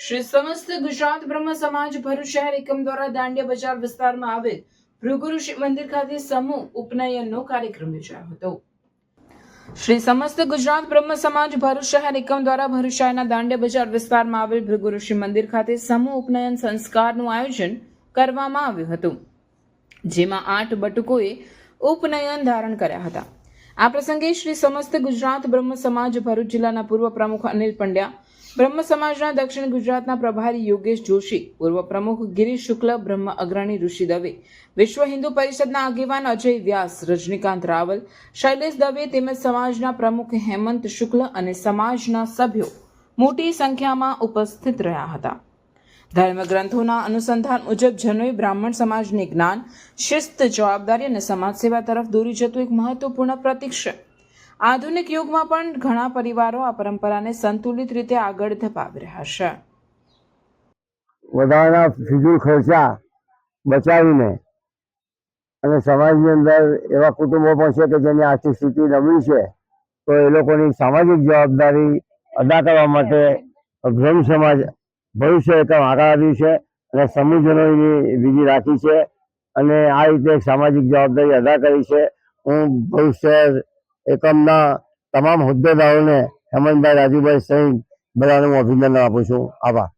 શ્રી સમસ્ત ગુજરાત બ્રહ્મ સમાજ ભરૂચ શહેર એકમ દ્વારા દાંડિયા બજાર વિસ્તારમાં આવેલ ભૃગુરુ શિવ મંદિર ખાતે સમૂહ ઉપનયનનો કાર્યક્રમ યોજાયો હતો. શ્રી સમસ્ત ગુજરાત બ્રહ્મ સમાજ ભરૂચ શહેર એકમ દ્વારા ભરૂચ શહેરના દાંડિયા બજાર વિસ્તારમાં આવેલ ભૃગુરુ શિવ મંદિર ખાતે સમૂહ ઉપનયન સંસ્કારનું આયોજન કરવામાં આવ્યું હતું, જેમાં આઠ બટુકોએ ઉપનયન ધારણ કર્યા હતા. આ પ્રસંગે શ્રી સમસ્ત ગુજરાત બ્રહ્મ સમાજ ભરૂચ જિલ્લાના પૂર્વ પ્રમુખ અનિલ પંડ્યા, બ્રહ્મ સમાજના દક્ષિણ ગુજરાતના પ્રભારી યોગેશ જોશી, પૂર્વ પ્રમુખ ગિરીશ શુક્લ, બ્રહ્મ અગ્રણી ઋષિ દવે, વિશ્વ હિન્દુ પરિષદના આગેવાન અજય વ્યાસ, રજનીકાંત રાવલ, શૈલેષ દવે તેમજ સમાજના પ્રમુખ હેમંત શુક્લ અને સમાજના સભ્યો મોટી સંખ્યામાં ઉપસ્થિત રહ્યા હતા. ધર્મગ્રંથોના અનુસંધાન મુજબ જનોઈ બ્રાહ્મણ સમાજને જ્ઞાન, શિસ્ત, જવાબદારી અને સમાજ તરફ દોરી જતું એક મહત્વપૂર્ણ પ્રતીક છે. આધુનિક યુગમાં પણ ઘણા પરિવારો આ પરંપરાને સંતુલિત રીતે આગળ ધપાવી રહ્યા છે. વધારાના ફિજુલ ખર્ચા બચાવીને અને સમાજની અંદર એવા કુટુંબો પણ છે કે જેની આર્થિક સ્થિતિ નબળી છે, તો એ લોકોની સામાજિક જવાબદારી અદા કરવા માટે બ્રહ્મ સમાજ ભવિષ્ય એકમ આગળ આવ્યું છે અને સમૂહજનોની વિધિ રાખી છે અને આ રીતે એક સામાજિક જવાબદારી અદા કરી છે. હું ભવિષ્ય એકમના તમામ હોદ્દેદારોને હેમંતભાઈ રાજુભાઈ સહિત બધાને હું અભિનંદન આપું છું. આભાર.